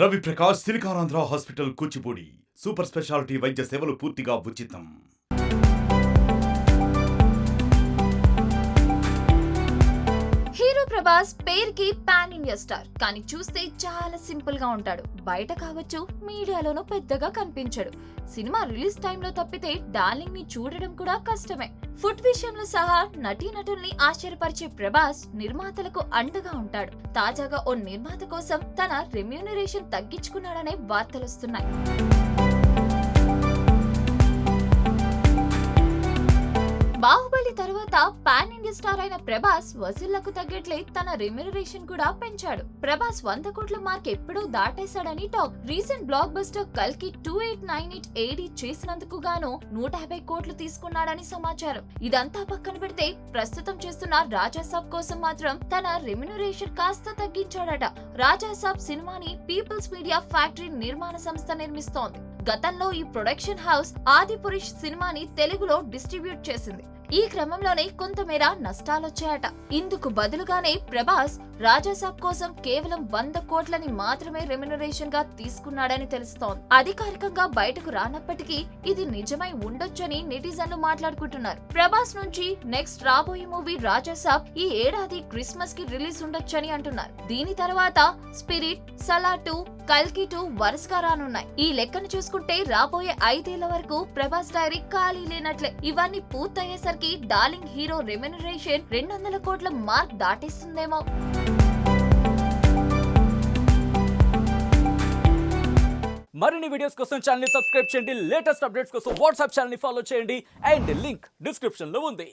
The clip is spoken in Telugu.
Ravi Prakash Siliconandhra hospital Kuchipudi super speciality వైద్య సేవలు పూర్తిగా ఉచితం. హీరో ప్రభాస్ పేరుకి పాన్ ఇండియా స్టార్. కానీ చూస్తే చాలా సింపుల్గా ఉంటాడు. బయట కావచ్చు మీడియాలోనూ పెద్దగా కనిపించడు. సినిమా రిలీజ్ టైంలో తప్పితే డార్లింగ్ని చూడడం కూడా కష్టమే. ఫుడ్ విషయంలో సహా నటీనటుల్ని ఆశ్చర్యపరిచే ప్రభాస్ నిర్మాతలకు అండగా ఉంటాడు. తాజాగా ఓ నిర్మాత కోసం తన రెమ్యూనరేషన్ తగ్గించుకున్నాడనే వార్తలొస్తున్నాయి. బాహుబలి పాన్ ఇండియా స్టార్ అయిన ప్రభాస్ వసూళ్ళకు తగ్గట్లే తన రెమ్యునరేషన్ కూడా పెంచాడు. ప్రభాస్ వంద కోట్ల మార్క్ ఎప్పుడో దాటేశాడని టాక్. రీసెంట్ బ్లాక్ బస్టర్ కల్కి two eight nine eight AD చేసినందుకు గాను నూట యాభై కోట్లు తీసుకున్నాడని సమాచారం. ఇదంతా పక్కన పెడితే ప్రస్తుతం చేస్తున్న రాజాసాబ్ కోసం మాత్రం తన రెమ్యునరేషన్ కాస్త తగ్గించాడట. రాజాసాబ్ సినిమాని పీపుల్స్ మీడియా ఫ్యాక్టరీ నిర్మాణ సంస్థ నిర్మిస్తోంది. గతంలో ఈ ప్రొడక్షన్ హౌస్ ఆదిపురుష్ సినిమాని తెలుగులో డిస్ట్రిబ్యూట్ చేసింది. ఈ క్రమంలోనే కొంతమేర నష్టాలొచ్చాయట. ఇందుకు బదులుగానే ప్రభాస్ రాజాసాబ్ కోసం కేవలం వంద కోట్లని మాత్రమే రెమ్యునరేషన్గా తీసుకున్నాడని తెలుస్తోంది. అధికారికంగా బయటకు రానప్పటికీ ఇది నిజమై ఉండొచ్చని నెటిజన్లు మాట్లాడుకుంటున్నారు. ప్రభాస్ నుంచి నెక్స్ట్ రాబోయే మూవీ రాజాసాబ్ ఈ ఏడాది క్రిస్మస్కి రిలీజ్ ఉండొచ్చని అంటున్నారు. దీని తర్వాత స్పిరిట్ సలా టూ కల్కి టూ వరుసగా రానున్నాయి. ఈ లెక్కను చూసుకుంటే రాబోయే ఐదేళ్ళ వరకు ప్రభాస్ డైరీ ఖాళీ లేనట్లే. ఇవన్నీ పూర్తయ్యేసరికి డార్లింగ్ హీరో రెమ్యునరేషన్ రెండు వందల కోట్ల మార్క్ దాటేస్తుందేమో. మరిన్ని వీడియోస్ కోసం ఛానల్ సబ్స్క్రైబ్ చేయండి. లేటెస్ట్ అప్డేట్స్ కోసం వాట్సాప్ ఛానల్ ఫాలో చేయండి. అండ్ లింక్ డిస్క్రిప్షన్లో ఉంది.